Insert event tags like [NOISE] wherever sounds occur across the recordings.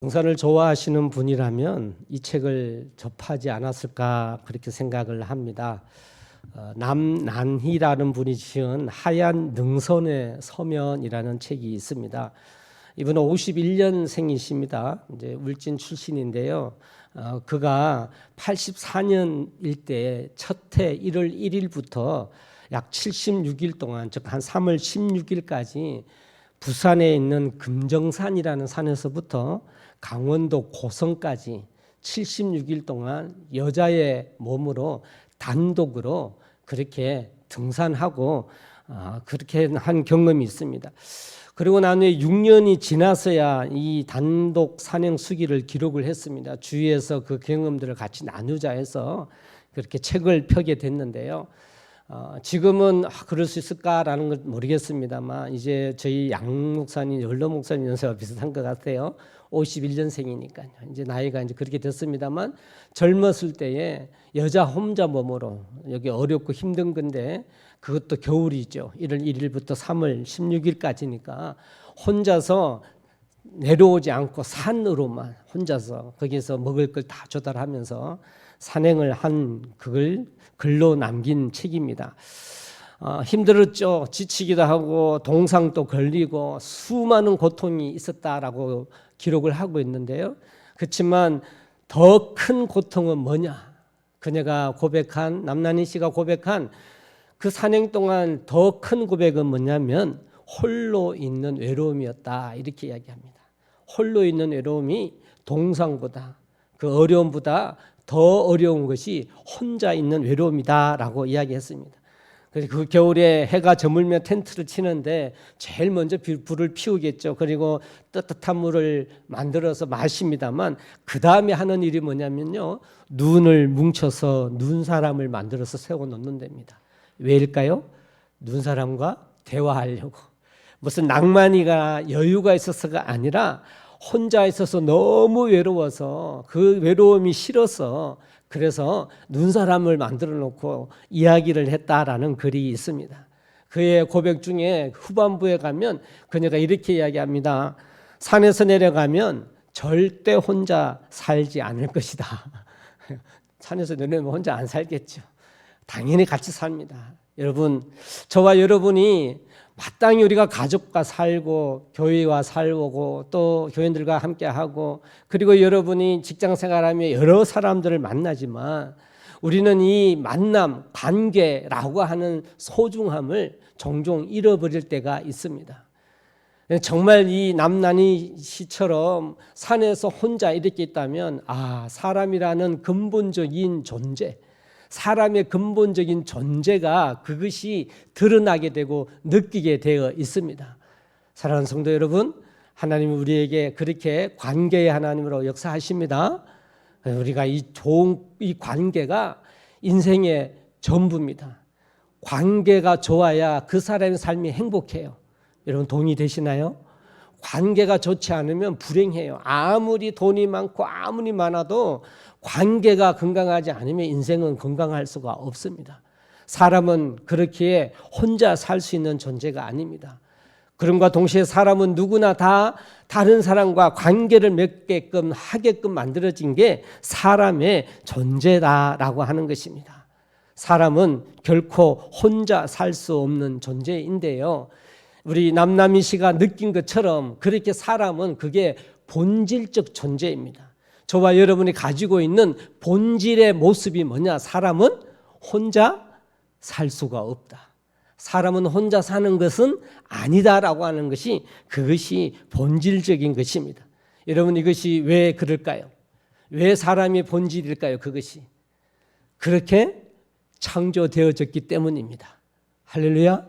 등산을 좋아하시는 분이라면 이 책을 접하지 않았을까 그렇게 생각을 합니다. 어, 남난희라는 분이 지은 하얀 능선의 서면이라는 책이 있습니다. 이분은 51년생이십니다. 이제 울진 출신인데요. 어, 그가 84년일 때 첫해 1월 1일부터 약 76일 동안 즉 한 3월 16일까지 부산에 있는 금정산이라는 산에서부터 강원도 고성까지 76일 동안 여자의 몸으로 단독으로 그렇게 등산하고 아, 그렇게 한 경험이 있습니다. 그리고 난 후에 6년이 지나서야 이 단독 산행 수기를 기록을 했습니다. 주위에서 그 경험들을 같이 나누자 해서 그렇게 책을 펴게 됐는데요. 어, 지금은 아, 그럴 수 있을까라는 걸 모르겠습니다만 이제 저희 양 목사님, 연로 목사님 연세와 비슷한 것 같아요. 51년생이니까요. 이제 나이가 이제 그렇게 됐습니다만 젊었을 때에 여자 혼자 몸으로 여기 어렵고 힘든 건데 그것도 겨울이죠. 1월 1일부터 3월 16일까지니까 혼자서 내려오지 않고 산으로만 혼자서 거기서 먹을 걸 다 조달하면서 산행을 한 그걸 글로 남긴 책입니다. 어, 힘들었죠. 지치기도 하고 동상도 걸리고 수많은 고통이 있었다라고 기록을 하고 있는데요. 그렇지만 더 큰 고통은 뭐냐? 그녀가 고백한 남난희 씨가 고백한 그 산행 동안 더 큰 고백은 뭐냐면 홀로 있는 외로움이었다 이렇게 이야기합니다. 홀로 있는 외로움이 동상보다 그 어려움보다 더 어려운 것이 혼자 있는 외로움이다라고 이야기했습니다. 그래서 그 겨울에 해가 저물면 텐트를 치는데 제일 먼저 불을 피우겠죠. 그리고 따뜻한 물을 만들어서 마십니다만 그 다음에 하는 일이 뭐냐면요. 눈을 뭉쳐서 눈 사람을 만들어서 세워 놓는 됩니다. 왜일까요? 눈 사람과 대화하려고. 무슨 낭만이가 여유가 있어서가 아니라 혼자 있어서 너무 외로워서 그 외로움이 싫어서 그래서 눈사람을 만들어 놓고 이야기를 했다라는 글이 있습니다. 그의 고백 중에 후반부에 가면 그녀가 이렇게 이야기합니다. 산에서 내려가면 절대 혼자 살지 않을 것이다. [LAUGHS] 산에서 내려면 혼자 안 살겠죠. 당연히 같이 삽니다. 여러분, 저와 여러분이 마땅히 우리가 가족과 살고 교회와 살고 또 교인들과 함께 하고 그리고 여러분이 직장 생활하며 여러 사람들을 만나지만 우리는 이 만남 관계라고 하는 소중함을 종종 잃어버릴 때가 있습니다. 정말 이 남난이 씨처럼 산에서 혼자 이렇게 있다면 아 사람이라는 근본적인 존재 사람의 근본적인 존재가 그것이 드러나게 되고 느끼게 되어 있습니다. 사랑하는 성도 여러분, 하나님이 우리에게 그렇게 관계의 하나님으로 역사하십니다. 우리가 이 좋은 이 관계가 인생의 전부입니다. 관계가 좋아야 그 사람의 삶이 행복해요. 여러분 동의되시나요? 관계가 좋지 않으면 불행해요. 아무리 돈이 많고 아무리 많아도 관계가 건강하지 않으면 인생은 건강할 수가 없습니다. 사람은 그렇게 혼자 살 수 있는 존재가 아닙니다. 그럼과 동시에 사람은 누구나 다 다른 사람과 관계를 맺게끔 하게끔 만들어진 게 사람의 존재다라고 하는 것입니다. 사람은 결코 혼자 살 수 없는 존재인데요. 우리 남남희 씨가 느낀 것처럼 그렇게 사람은 그게 본질적 존재입니다. 저와 여러분이 가지고 있는 본질의 모습이 뭐냐? 사람은 혼자 살 수가 없다. 사람은 혼자 사는 것은 아니다라고 하는 것이 그것이 본질적인 것입니다. 여러분 이것이 왜 그럴까요? 왜 사람이 본질일까요? 그것이 그렇게 창조되어졌기 때문입니다. 할렐루야.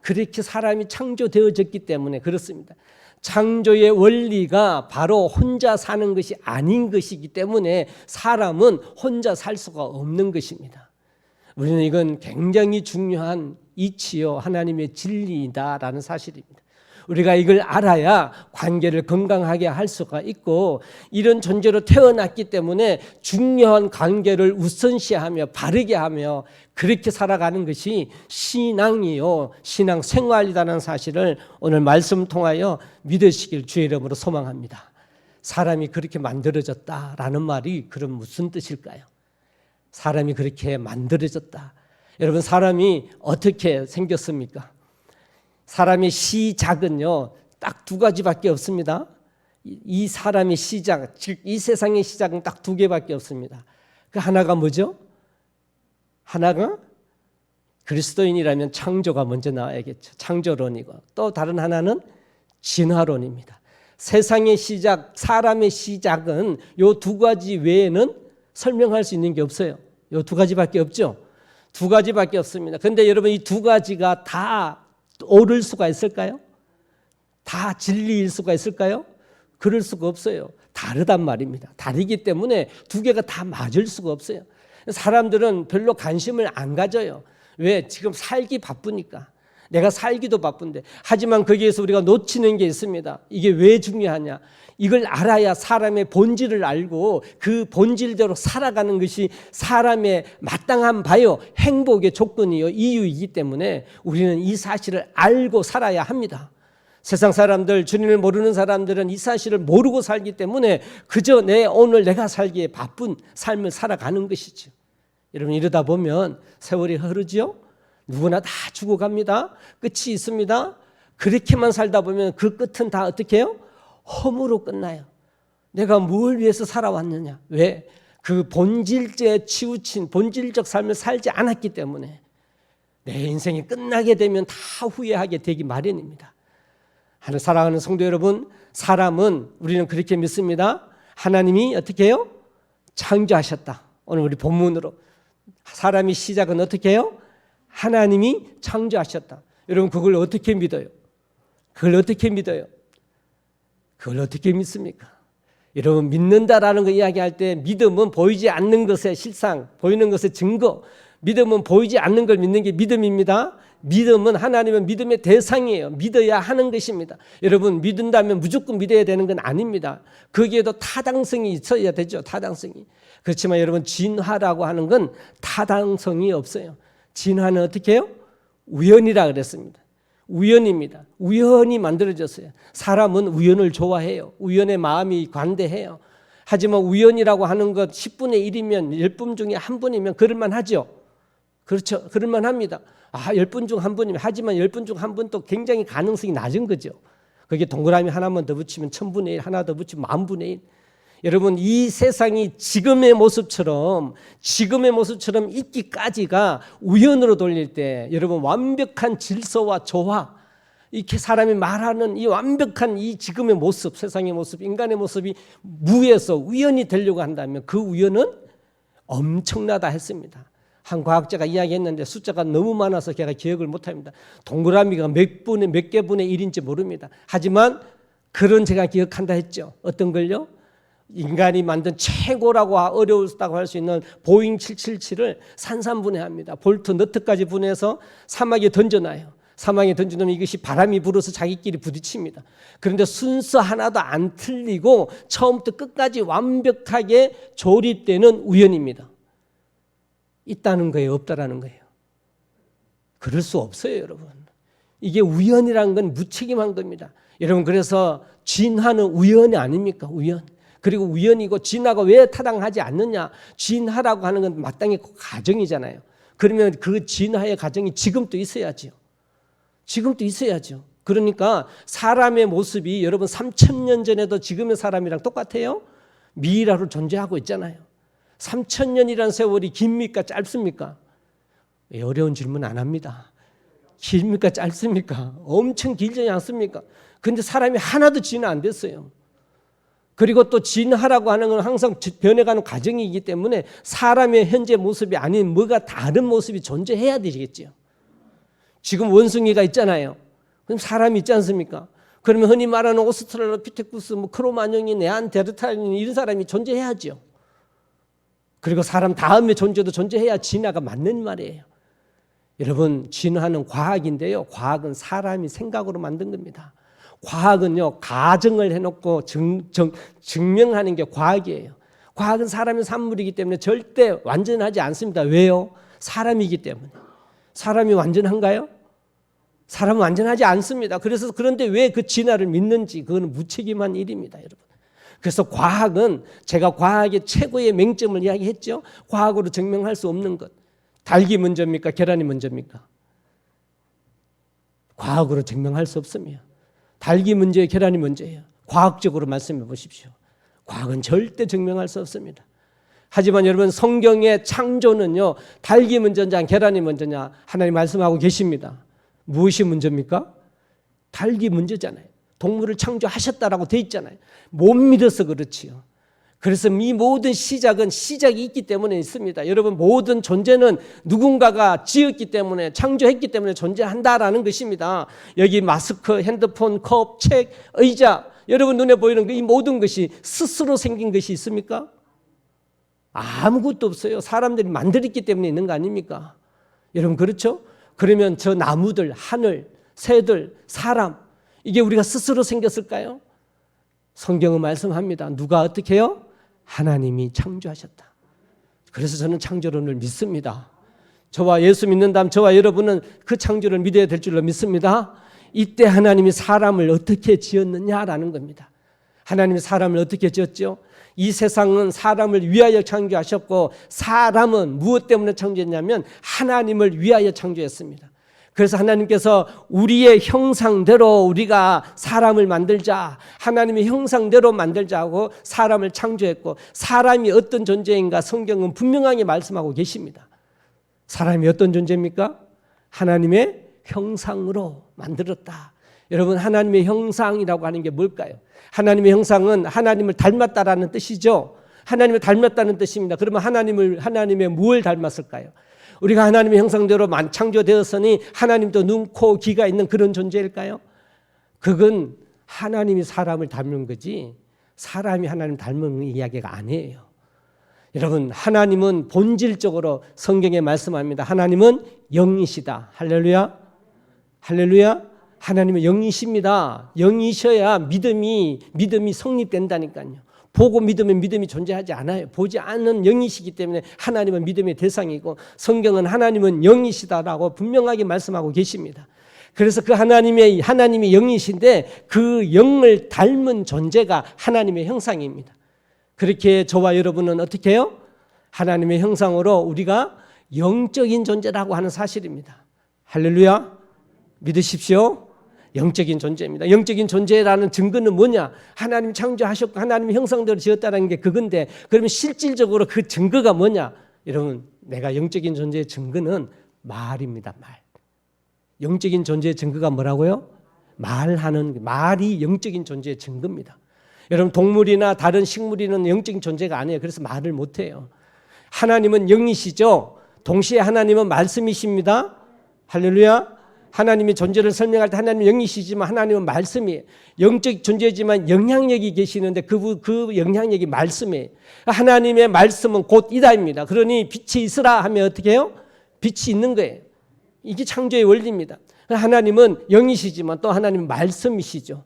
그렇게 사람이 창조되어졌기 때문에 그렇습니다. 창조의 원리가 바로 혼자 사는 것이 아닌 것이기 때문에 사람은 혼자 살 수가 없는 것입니다. 우리는 이건 굉장히 중요한 이치요 하나님의 진리이다라는 사실입니다. 우리가 이걸 알아야 관계를 건강하게 할 수가 있고 이런 존재로 태어났기 때문에 중요한 관계를 우선시하며 바르게 하며 그렇게 살아가는 것이 신앙이요 신앙 생활이라는 사실을 오늘 말씀 통하여 믿으시길 주의 이름으로 소망합니다. 사람이 그렇게 만들어졌다라는 말이 그럼 무슨 뜻일까요? 사람이 그렇게 만들어졌다. 여러분 사람이 어떻게 생겼습니까? 사람의 시작은요 딱 두 가지밖에 없습니다. 이- 이 사람의 시작, 즉 이 세상의 시작은 딱 두 개밖에 없습니다. 그 하나가 뭐죠? 하나가 그리스도인이라면 창조가 먼저 나와야겠죠. 창조론이고 또 다른 하나는 진화론입니다. 세상의 시작, 사람의 시작은 요 두 가지 외에는 설명할 수 있는 게 없어요. 요 두 가지밖에 없죠. 두 가지밖에 없습니다. 근데 여러분 이 두 가지가 다 옳을 수가 있을까요? 다 진리일 수가 있을까요? 그럴 수가 없어요. 다르단 말입니다. 다르기 때문에 두 개가 다 맞을 수가 없어요. 사람들은 별로 관심을 안 가져요. 왜? 지금 살기 바쁘니까. 내가 살기도 바쁜데. 하지만 거기에서 우리가 놓치는 게 있습니다. 이게 왜 중요하냐? 이걸 알아야 사람의 본질을 알고 그 본질대로 살아가는 것이 사람의 마땅한 바요, 행복의 조건이요, 이유이기 때문에 우리는 이 사실을 알고 살아야 합니다. 세상 사람들, 주님을 모르는 사람들은 이 사실을 모르고 살기 때문에 그저 내 오늘 내가 살기에 바쁜 삶을 살아가는 것이죠. 여러분 이러다 보면 세월이 흐르지요? 누구나 다 죽어갑니다. 끝이 있습니다. 그렇게만 살다 보면 그 끝은 다 어떻게 해요? 허무로 끝나요. 내가 뭘 위해서 살아왔느냐? 왜? 그 본질제 치우친 본질적 삶을 살지 않았기 때문에 내 인생이 끝나게 되면 다 후회하게 되기 마련입니다. 하늘 사랑하는 성도 여러분, 사람은 우리는 그렇게 믿습니다. 하나님이 어떻게 해요? 창조하셨다. 오늘 우리 본문으로 사람이 시작은 어떻게 해요? 하나님이 창조하셨다. 여러분 그걸 어떻게 믿어요? 그걸 어떻게 믿어요? 그걸 어떻게 믿습니까? 여러분 믿는다라는 거 이야기할 때 믿음은 보이지 않는 것의 실상, 보이는 것의 증거, 믿음은 보이지 않는 걸 믿는 게 믿음입니다. 믿음은 하나님은 믿음의 대상이에요. 믿어야 하는 것입니다. 여러분 믿는다면 무조건 믿어야 되는 건 아닙니다. 거기에도 타당성이 있어야 되죠. 타당성이. 그렇지만 여러분 진화라고 하는 건 타당성이 없어요. 진화는 어떻게 해요? 우연이라 그랬습니다. 우연입니다. 우연히 만들어졌어요. 사람은 우연을 좋아해요. 우연의 마음이 관대해요. 하지만 우연이라고 하는 것 10분의 1이면 10분 중에 한 분이면 그럴만 하죠. 그렇죠. 그럴만 합니다. 아, 10분 중 한 분이면 하지만 10분 중 한 분도 굉장히 가능성이 낮은 거죠. 그게 동그라미 하나만 더 붙이면 천분의 1, 하나 더 붙이면 만분의 1. 여러분 이 세상이 지금의 모습처럼 지금의 모습처럼 있기까지가 우연으로 돌릴 때 여러분 완벽한 질서와 조화 이렇게 사람이 말하는 이 완벽한 이 지금의 모습 세상의 모습 인간의 모습이 무에서 우연이 되려고 한다면 그 우연은 엄청나다 했습니다. 한 과학자가 이야기했는데 숫자가 너무 많아서 제가 기억을 못합니다. 동그라미가 몇 분의 몇 개 분의 1인지 모릅니다. 하지만 그런 제가 기억한다 했죠. 어떤 걸요? 인간이 만든 최고라고 어려웠다고 할 수 있는 보잉 777을 산산분해합니다. 볼트 너트까지 분해해서 사막에 던져놔요. 사막에 던져놓으면 이것이 바람이 불어서 자기끼리 부딪힙니다. 그런데 순서 하나도 안 틀리고 처음부터 끝까지 완벽하게 조립되는 우연입니다. 있다는 거예요, 없다라는 거예요. 그럴 수 없어요, 여러분. 이게 우연이라는 건 무책임한 겁니다. 여러분 그래서 진화는 우연이 아닙니까? 우연. 그리고 우연이고 진화가 왜 타당하지 않느냐? 진화라고 하는 건 마땅히 가정이잖아요. 그러면 그 진화의 가정이 지금도 있어야죠. 지금도 있어야죠. 그러니까 사람의 모습이 여러분 3천 년 전에도 지금의 사람이랑 똑같아요. 미라로 존재하고 있잖아요. 3천 년이라는 세월이 깁니까 짧습니까? 예, 어려운 질문 안 합니다. 길입니까 짧습니까? 엄청 길지 않습니까? 근데 사람이 하나도 진화 안 됐어요. 그리고 또 진화라고 하는 건 항상 변해가는 과정이기 때문에 사람의 현재 모습이 아닌 뭐가 다른 모습이 존재해야 되겠죠. 지금 원숭이가 있잖아요. 그럼 사람이 있지 않습니까? 그러면 흔히 말하는 오스트랄로피테쿠스, 뭐 크로마뇽이, 네안데르탈인 이런 사람이 존재해야죠. 그리고 사람 다음에 존재도 존재해야 진화가 맞는 말이에요. 여러분 진화는 과학인데요. 과학은 사람이 생각으로 만든 겁니다. 과학은요 가정을 해놓고 증, 증, 증명하는 게 과학이에요. 과학은 사람의 산물이기 때문에 절대 완전하지 않습니다. 왜요? 사람이기 때문에. 사람이 완전한가요? 사람은 완전하지 않습니다. 그래서 그런데 왜 그 진화를 믿는지 그거는 무책임한 일입니다, 여러분. 그래서 과학은 제가 과학의 최고의 맹점을 이야기했죠. 과학으로 증명할 수 없는 것. 닭이 먼저입니까? 계란이 먼저입니까? 과학으로 증명할 수 없으며 닭이 문제예요, 계란이 문제예요. 과학적으로 말씀해 보십시오. 과학은 절대 증명할 수 없습니다. 하지만 여러분 성경의 창조는요 닭이 먼저냐 계란이 먼저냐 하나님 말씀하고 계십니다. 무엇이 문제입니까? 닭이 문제잖아요. 동물을 창조하셨다라고 돼 있잖아요. 못 믿어서 그렇지요. 그래서 이 모든 시작은 시작이 있기 때문에 있습니다. 여러분 모든 존재는 누군가가 지었기 때문에 창조했기 때문에 존재한다라는 것입니다. 여기 마스크, 핸드폰, 컵, 책, 의자 여러분 눈에 보이는 이 모든 것이 스스로 생긴 것이 있습니까? 아무것도 없어요. 사람들이 만들었기 때문에 있는 거 아닙니까? 여러분 그렇죠? 그러면 저 나무들, 하늘, 새들, 사람 이게 우리가 스스로 생겼을까요? 성경은 말씀합니다. 누가 어떻게 해요? 하나님이 창조하셨다. 그래서 저는 창조론을 믿습니다. 저와 예수 믿는다면 저와 여러분은 그 창조를 믿어야 될 줄로 믿습니다. 이때 하나님이 사람을 어떻게 지었느냐라는 겁니다. 하나님이 사람을 어떻게 지었죠? 이 세상은 사람을 위하여 창조하셨고 사람은 무엇 때문에 창조했냐면 하나님을 위하여 창조했습니다. 그래서 하나님께서 우리의 형상대로 우리가 사람을 만들자. 하나님의 형상대로 만들자고 사람을 창조했고 사람이 어떤 존재인가 성경은 분명하게 말씀하고 계십니다. 사람이 어떤 존재입니까? 하나님의 형상으로 만들었다. 여러분 하나님의 형상이라고 하는 게 뭘까요? 하나님의 형상은 하나님을 닮았다라는 뜻이죠. 하나님을 닮았다는 뜻입니다. 그러면 하나님을 하나님의 무엇을 닮았을까요? 우리가 하나님의 형상대로 창조되었으니 하나님도 눈, 코, 귀가 있는 그런 존재일까요? 그건 하나님이 사람을 닮는 거지 사람이 하나님 닮은 이야기가 아니에요. 여러분 하나님은 본질적으로 성경에 말씀합니다. 하나님은 영이시다. 할렐루야. 할렐루야. 하나님은 영이십니다. 영이셔야 믿음이 믿음이 성립된다니까요. 보고 믿으면 믿음이 존재하지 않아요. 보지 않는 영이시기 때문에 하나님은 믿음의 대상이고 성경은 하나님은 영이시다라고 분명하게 말씀하고 계십니다. 그래서 그 하나님의 하나님이 영이신데 그 영을 닮은 존재가 하나님의 형상입니다. 그렇게 저와 여러분은 어떻게 해요? 하나님의 형상으로 우리가 영적인 존재라고 하는 사실입니다. 할렐루야. 믿으십시오. 영적인 존재입니다. 영적인 존재라는 증거는 뭐냐? 하나님 창조하셨고 하나님 형상대로 지었다는 게 그건데 그러면 실질적으로 그 증거가 뭐냐? 여러분 내가 영적인 존재의 증거는 말입니다. 말. 영적인 존재의 증거가 뭐라고요? 말하는 말이 영적인 존재의 증거입니다. 여러분 동물이나 다른 식물이는 영적인 존재가 아니에요. 그래서 말을 못 해요. 하나님은 영이시죠. 동시에 하나님은 말씀이십니다. 할렐루야. 하나님의 존재를 설명할 때 하나님은 영이시지만 하나님은 말씀이에요. 영적 존재지만 영향력이 계시는데 그, 그 영향력이 말씀이에요. 하나님의 말씀은 곧 이다입니다. 그러니 빛이 있으라 하면 어떻게 해요? 빛이 있는 거예요. 이게 창조의 원리입니다. 하나님은 영이시지만 또 하나님은 말씀이시죠.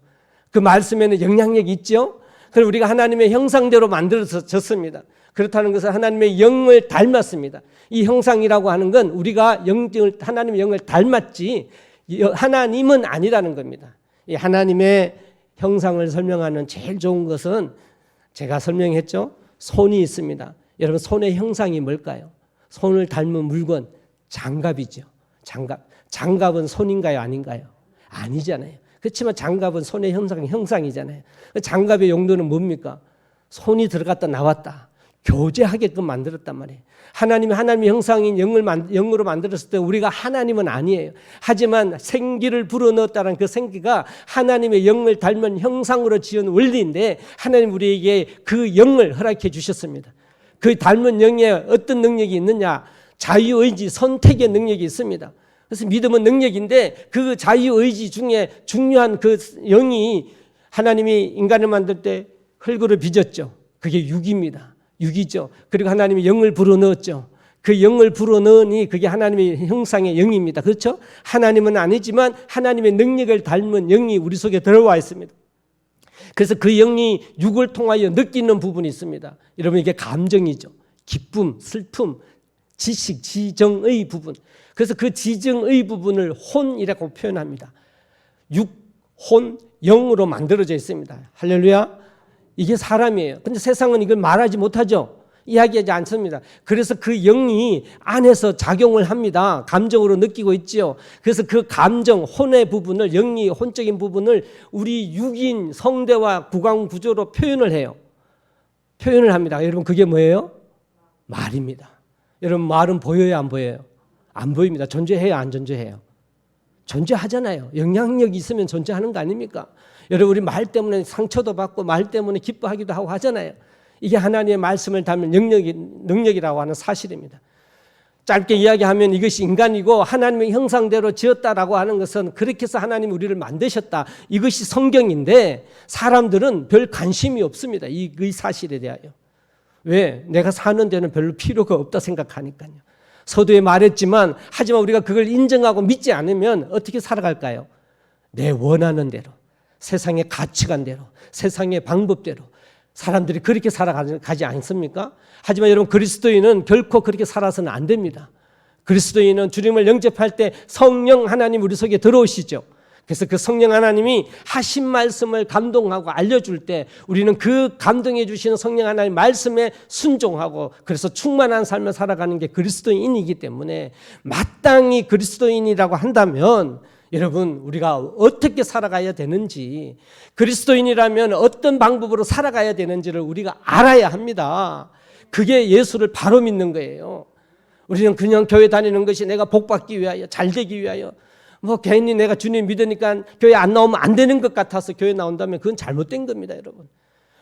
그 말씀에는 영향력이 있죠. 그리고 우리가 하나님의 형상대로 만들어졌습니다. 그렇다는 것은 하나님의 영을 닮았습니다. 이 형상이라고 하는 건 우리가 영을 하나님의 영을 닮았지 하나님은 아니라는 겁니다. 이 하나님의 형상을 설명하는 제일 좋은 것은 제가 설명했죠. 손이 있습니다. 여러분 손의 형상이 뭘까요? 손을 닮은 물건 장갑이죠. 장갑. 장갑은 손인가요, 아닌가요? 아니잖아요. 그렇지만 장갑은 손의 형상 형상이잖아요. 장갑의 용도는 뭡니까? 손이 들어갔다 나왔다. 교제하게끔 만들었단 말이에요. 하나님이 하나님의 형상인 영을 영으로 만들었을 때 우리가 하나님은 아니에요. 하지만 생기를 불어넣었다는 그 생기가 하나님의 영을 닮은 형상으로 지은 원리인데 하나님 우리에게 그 영을 허락해 주셨습니다. 그 닮은 영에 어떤 능력이 있느냐? 자유의지, 선택의 능력이 있습니다. 그래서 믿음은 능력인데 그 자유의지 중에 중요한 그 영이 하나님이 인간을 만들 때 흙으로 빚었죠. 그게 육입니다. 육이죠. 그리고 하나님이 영을 불어넣었죠. 그 영을 불어넣으니 그게 하나님의 형상의 영입니다. 그렇죠? 하나님은 아니지만 하나님의 능력을 닮은 영이 우리 속에 들어와 있습니다. 그래서 그 영이 육을 통하여 느끼는 부분이 있습니다. 여러분 이게 감정이죠. 기쁨, 슬픔, 지식, 지정의 부분. 그래서 그 지정의 부분을 혼이라고 표현합니다. 육, 혼, 영으로 만들어져 있습니다. 할렐루야. 이게 사람이에요. 근데 세상은 이걸 말하지 못하죠. 이야기하지 않습니다. 그래서 그 영이 안에서 작용을 합니다. 감정으로 느끼고 있지요. 그래서 그 감정, 혼의 부분을 영이 혼적인 부분을 우리 육인 성대와 구강 구조로 표현을 해요. 표현을 합니다. 여러분 그게 뭐예요? 말입니다. 여러분 말은 보여요, 안 보여요? 안 보입니다. 존재해요, 안 존재해요? 존재하잖아요. 영향력이 있으면 존재하는 거 아닙니까? 여러분 우리 말 때문에 상처도 받고 말 때문에 기뻐하기도 하고 하잖아요. 이게 하나님의 말씀을 담은 능력이, 능력이라고 하는 사실입니다. 짧게 이야기하면 이것이 인간이고 하나님의 형상대로 지었다라고 하는 것은 그렇게 해서 하나님 우리를 만드셨다. 이것이 성경인데 사람들은 별 관심이 없습니다. 이, 이 사실에 대하여. 왜? 내가 사는 데는 별로 필요가 없다 생각하니까요. 서두에 말했지만 하지만 우리가 그걸 인정하고 믿지 않으면 어떻게 살아갈까요? 내 원하는 대로, 세상의 가치관대로, 세상의 방법대로 사람들이 그렇게 살아가지 않습니까? 하지만 여러분 그리스도인은 결코 그렇게 살아서는 안 됩니다. 그리스도인은 주님을 영접할 때 성령 하나님 우리 속에 들어오시죠. 그래서 그 성령 하나님이 하신 말씀을 감동하고 알려줄 때 우리는 그 감동해 주시는 성령 하나님 말씀에 순종하고 그래서 충만한 삶을 살아가는 게 그리스도인이기 때문에 마땅히 그리스도인이라고 한다면 여러분 우리가 어떻게 살아가야 되는지 그리스도인이라면 어떤 방법으로 살아가야 되는지를 우리가 알아야 합니다. 그게 예수를 바로 믿는 거예요. 우리는 그냥 교회 다니는 것이 내가 복 받기 위하여 잘 되기 위하여 뭐 괜히 내가 주님 믿으니까 교회 안 나오면 안 되는 것 같아서 교회 나온다면 그건 잘못된 겁니다, 여러분.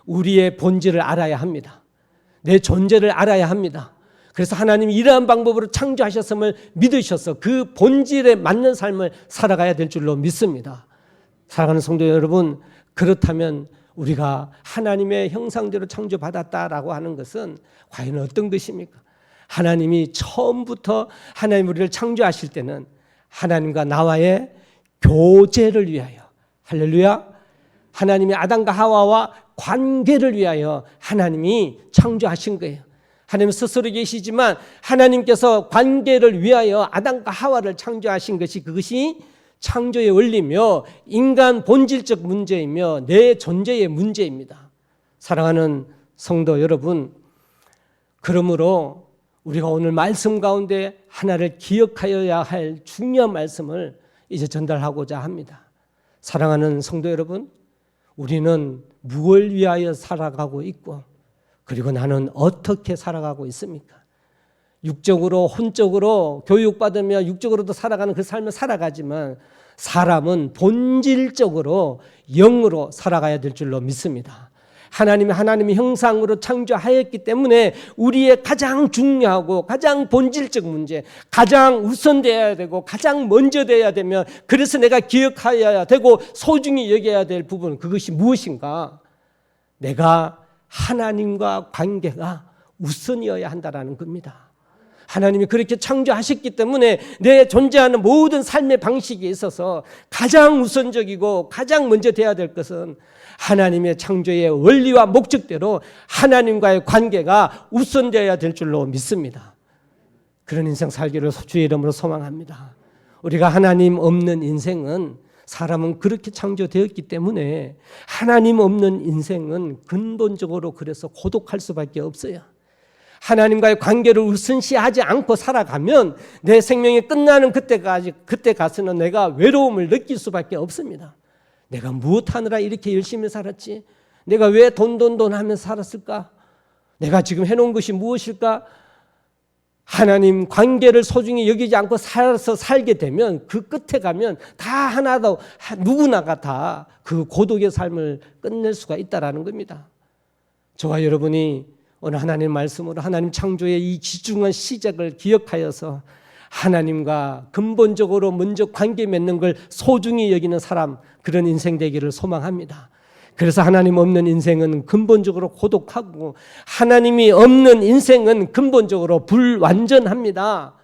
우리의 본질을 알아야 합니다. 내 존재를 알아야 합니다. 그래서 하나님이 이러한 방법으로 창조하셨음을 믿으셔서 그 본질에 맞는 삶을 살아가야 될 줄로 믿습니다. 사랑하는 성도 여러분, 그렇다면 우리가 하나님의 형상대로 창조받았다라고 하는 것은 과연 어떤 것입니까? 하나님이 처음부터 하나님 우리를 창조하실 때는 하나님과 나와의 교제를 위하여 할렐루야 하나님이 아담과 하와와 관계를 위하여 하나님이 창조하신 거예요. 하나님 스스로 계시지만 하나님께서 관계를 위하여 아담과 하와를 창조하신 것이 그것이 창조의 원리며 인간 본질적 문제이며 내 존재의 문제입니다. 사랑하는 성도 여러분, 그러므로 우리가 오늘 말씀 가운데 하나를 기억하여야 할 중요한 말씀을 이제 전달하고자 합니다. 사랑하는 성도 여러분, 우리는 무엇을 위하여 살아가고 있고, 그리고 나는 어떻게 살아가고 있습니까? 육적으로, 혼적으로 교육받으며 육적으로도 살아가는 그 삶을 살아가지만 사람은 본질적으로 영으로 살아가야 될 줄로 믿습니다. 하나님이 하나님의 형상으로 창조하였기 때문에 우리의 가장 중요하고 가장 본질적 문제, 가장 우선되어야 되고 가장 먼저 되어야 되면 그래서 내가 기억하여야 되고 소중히 여겨야 될 부분 그것이 무엇인가? 내가 하나님과 관계가 우선이어야 한다라는 겁니다. 하나님이 그렇게 창조하셨기 때문에 내 존재하는 모든 삶의 방식에 있어서 가장 우선적이고 가장 먼저 돼야 될 것은 하나님의 창조의 원리와 목적대로 하나님과의 관계가 우선되어야 될 줄로 믿습니다. 그런 인생 살기를 주의 이름으로 소망합니다. 우리가 하나님 없는 인생은 사람은 그렇게 창조되었기 때문에 하나님 없는 인생은 근본적으로 그래서 고독할 수밖에 없어요. 하나님과의 관계를 우선시하지 않고 살아가면 내 생명이 끝나는 그때까지 그때 가서는 내가 외로움을 느낄 수밖에 없습니다. 내가 무엇 하느라 이렇게 열심히 살았지? 내가 왜 돈 돈 돈 하면서 살았을까? 내가 지금 해놓은 것이 무엇일까? 하나님 관계를 소중히 여기지 않고 살아서 살게 되면 그 끝에 가면 다 하나도 누구나가 다 그 고독의 삶을 끝낼 수가 있다라는 겁니다. 저와 여러분이 오늘 하나님 말씀으로 하나님 창조의 이 지중한 시작을 기억하여서 하나님과 근본적으로 먼저 관계 맺는 걸 소중히 여기는 사람 그런 인생 되기를 소망합니다. 그래서 하나님 없는 인생은 근본적으로 고독하고 하나님이 없는 인생은 근본적으로 불완전합니다.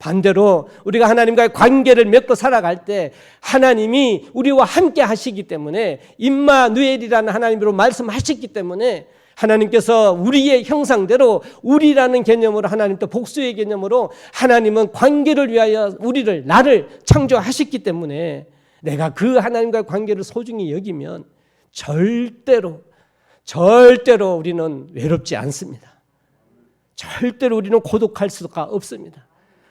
반대로 우리가 하나님과의 관계를 맺고 살아갈 때 하나님이 우리와 함께 하시기 때문에 임마누엘이라는 하나님으로 말씀하셨기 때문에 하나님께서 우리의 형상대로 우리라는 개념으로 하나님 또 복수의 개념으로 하나님은 관계를 위하여 우리를 나를 창조하셨기 때문에 내가 그 하나님과의 관계를 소중히 여기면 절대로 절대로 우리는 외롭지 않습니다. 절대로 우리는 고독할 수가 없습니다.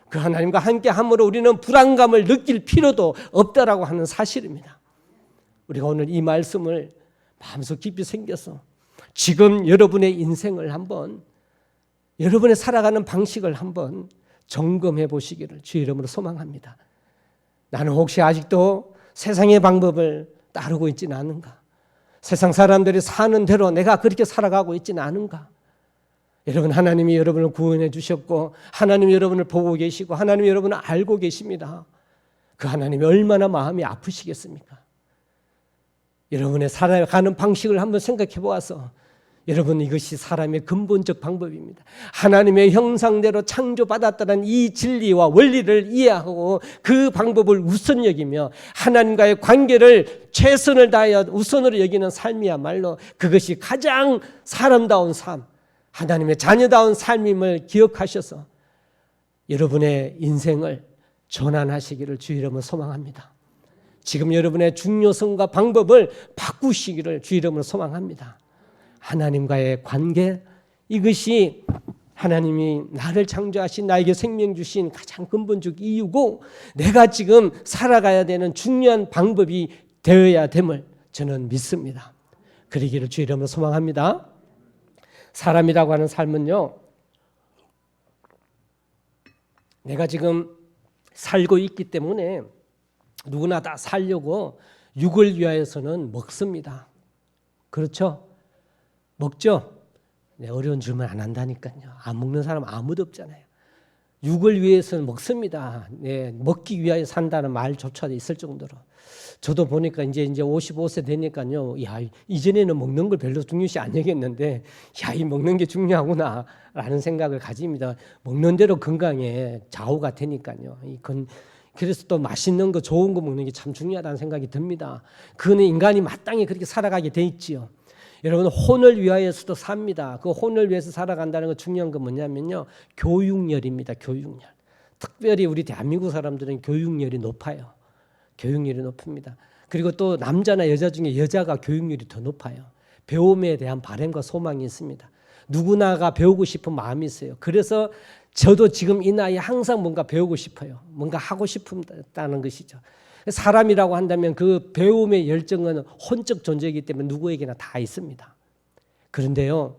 그 하나님과 함께 함으로 우리는 불안감을 느낄 필요도 없다라고 하는 사실입니다. 우리가 오늘 이 말씀을 마음속 깊이 생겨서 지금 여러분의 인생을 한번 여러분의 살아가는 방식을 한번 점검해 보시기를 주 이름으로 소망합니다. 나는 혹시 아직도 세상의 방법을 따르고 있지는 않은가? 세상 사람들이 사는 대로 내가 그렇게 살아가고 있지는 않은가? 여러분 하나님이 여러분을 구원해 주셨고 하나님이 여러분을 보고 계시고 하나님이 여러분을 알고 계십니다. 그 하나님이 얼마나 마음이 아프시겠습니까? 여러분의 살아가는 방식을 한번 생각해 보아서 여러분 이것이 사람의 근본적 방법입니다. 하나님의 형상대로 창조받았다는 이 진리와 원리를 이해하고 그 방법을 우선 여기며 하나님과의 관계를 최선을 다하여 우선으로 여기는 삶이야말로 그것이 가장 사람다운 삶, 하나님의 자녀다운 삶임을 기억하셔서 여러분의 인생을 전환하시기를 주 이름으로 소망합니다. 지금 여러분의 중요성과 방법을 바꾸시기를 주 이름으로 소망합니다. 하나님과의 관계 이것이 하나님이 나를 창조하신 나에게 생명 주신 가장 근본적 이유고 내가 지금 살아가야 되는 중요한 방법이 되어야 됨을 저는 믿습니다. 그러기를 주 이름으로 소망합니다. 사람이라고 하는 삶은요. 내가 지금 살고 있기 때문에 누구나 다 살려고 육을 위하여서는 먹습니다. 그렇죠? 먹죠? 네, 어려운 질문 안 한다니까요. 안 먹는 사람 아무도 없잖아요. 육을 위해서는 먹습니다. 네, 먹기 위하여 산다는 말조차도 있을 정도로. 저도 보니까 이제 이제 55세 되니까요. 야, 이전에는 먹는 걸 별로 중요시 안 여겼는데 야, 이 먹는 게 중요하구나라는 생각을 가집니다. 먹는 대로 건강에 좌우가 되니까요. 이건 그래서 또 맛있는 거 좋은 거 먹는 게 참 중요하다는 생각이 듭니다. 그는 인간이 마땅히 그렇게 살아가게 돼 있지요. 여러분 혼을 위하여서도 삽니다. 그 혼을 위해서 살아간다는 거 중요한 건 뭐냐면요. 교육열입니다. 교육열. 특별히 우리 대한민국 사람들은 교육열이 높아요. 교육열이 높습니다. 그리고 또 남자나 여자 중에 여자가 교육열이 더 높아요. 배움에 대한 바램과 소망이 있습니다. 누구나가 배우고 싶은 마음이 있어요. 그래서 저도 지금 이 나이에 항상 뭔가 배우고 싶어요. 뭔가 하고 싶다는 것이죠. 사람이라고 한다면 그 배움의 열정은 혼적 존재이기 때문에 누구에게나 다 있습니다. 그런데요,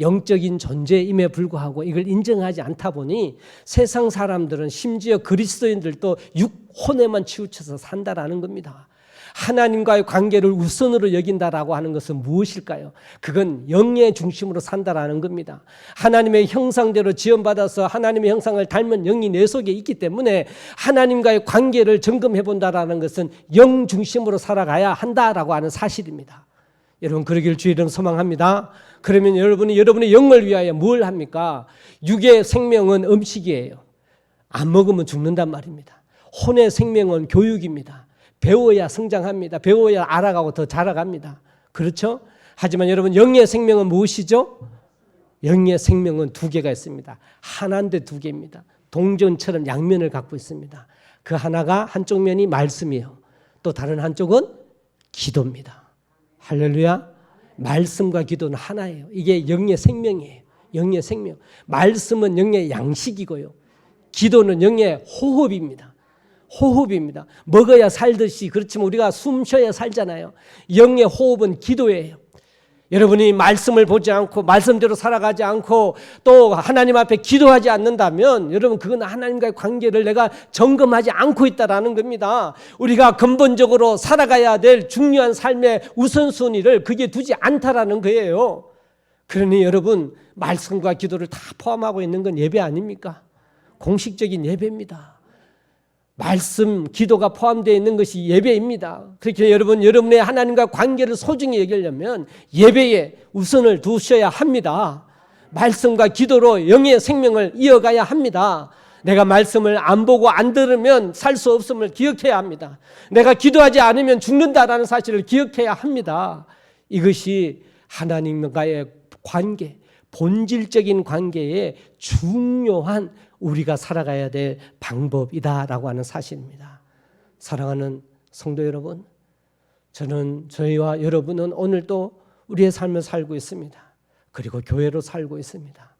영적인 존재임에 불구하고 이걸 인정하지 않다 보니 세상 사람들은 심지어 그리스도인들도 육혼에만 치우쳐서 산다라는 겁니다. 하나님과의 관계를 우선으로 여긴다라고 하는 것은 무엇일까요? 그건 영의 중심으로 산다라는 겁니다. 하나님의 형상대로 지원받아서 하나님의 형상을 닮은 영이 내 속에 있기 때문에 하나님과의 관계를 점검해 본다라는 것은 영 중심으로 살아가야 한다라고 하는 사실입니다. 여러분 그러길 주 이름 소망합니다. 그러면 여러분이 여러분의 영을 위하여 뭘 합니까? 육의 생명은 음식이에요. 안 먹으면 죽는단 말입니다. 혼의 생명은 교육입니다. 배워야 성장합니다. 배워야 알아가고 더 자라갑니다. 그렇죠? 하지만 여러분 영의 생명은 무엇이죠? 영의 생명은 두 개가 있습니다. 하나인데 두 개입니다. 동전처럼 양면을 갖고 있습니다. 그 하나가 한쪽 면이 말씀이에요. 또 다른 한쪽은 기도입니다. 할렐루야. 말씀과 기도는 하나예요. 이게 영의 생명이에요. 영의 생명. 말씀은 영의 양식이고요. 기도는 영의 호흡입니다. 호흡입니다. 먹어야 살듯이 그렇지만 우리가 숨 쉬어야 살잖아요. 영의 호흡은 기도예요. 여러분이 말씀을 보지 않고 말씀대로 살아가지 않고 또 하나님 앞에 기도하지 않는다면 여러분 그건 하나님과의 관계를 내가 점검하지 않고 있다라는 겁니다. 우리가 근본적으로 살아가야 될 중요한 삶의 우선순위를 그게 두지 않다라는 거예요. 그러니 여러분 말씀과 기도를 다 포함하고 있는 건 예배 아닙니까? 공식적인 예배입니다. 말씀, 기도가 포함되어 있는 것이 예배입니다. 그렇게 여러분, 여러분의 하나님과 관계를 소중히 여기려면 예배에 우선을 두셔야 합니다. 말씀과 기도로 영의 생명을 이어가야 합니다. 내가 말씀을 안 보고 안 들으면 살 수 없음을 기억해야 합니다. 내가 기도하지 않으면 죽는다라는 사실을 기억해야 합니다. 이것이 하나님과의 관계, 본질적인 관계의 중요한 우리가 살아가야 될 방법이다라고 하는 사실입니다. 사랑하는 성도 여러분, 저는 저희와 여러분은 오늘 또 우리의 삶을 살고 있습니다. 그리고 교회로 살고 있습니다.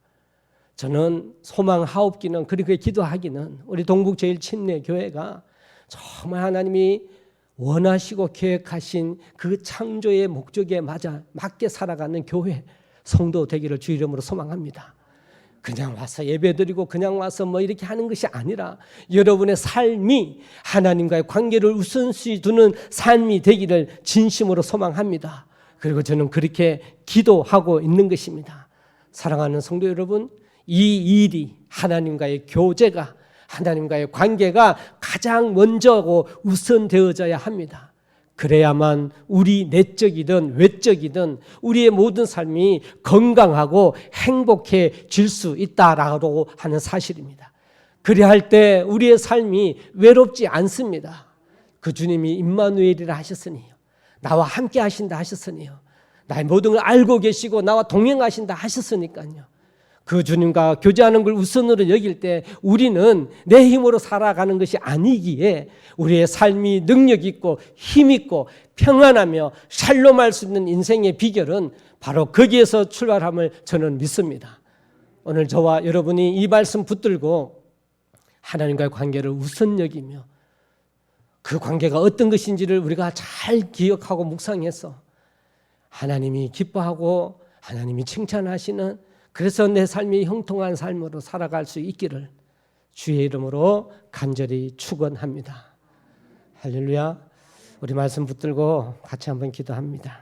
저는 소망 하옵기는 그리고 기도하기는 우리 동북 제일 친내 교회가 정말 하나님이 원하시고 계획하신 그 창조의 목적에 맞아 맞게 살아가는 교회 성도 되기를 주 이름으로 소망합니다. 그냥 와서 예배드리고 그냥 와서 뭐 이렇게 하는 것이 아니라 여러분의 삶이 하나님과의 관계를 우선시 두는 삶이 되기를 진심으로 소망합니다. 그리고 저는 그렇게 기도하고 있는 것입니다. 사랑하는 성도 여러분, 이 일이 하나님과의 교제가 하나님과의 관계가 가장 먼저고 우선되어져야 합니다. 그래야만 우리 내적이든 외적이든 우리의 모든 삶이 건강하고 행복해질 수 있다라고 하는 사실입니다. 그리할 때 우리의 삶이 외롭지 않습니다. 그 주님이 임마누엘이라 하셨으니요. 나와 함께 하신다 하셨으니요. 나의 모든 걸 알고 계시고 나와 동행하신다 하셨으니까요. 그 주님과 교제하는 걸 우선으로 여길 때 우리는 내 힘으로 살아가는 것이 아니기에 우리의 삶이 능력 있고 힘 있고 평안하며 샬롬할 수 있는 인생의 비결은 바로 거기에서 출발함을 저는 믿습니다. 오늘 저와 여러분이 이 말씀 붙들고 하나님과의 관계를 우선 여기며 그 관계가 어떤 것인지를 우리가 잘 기억하고 묵상해서 하나님이 기뻐하고 하나님이 칭찬하시는 그래서 내 삶이 형통한 삶으로 살아갈 수 있기를 주의 이름으로 간절히 축원합니다. 할렐루야. 우리 말씀 붙들고 같이 한번 기도합니다.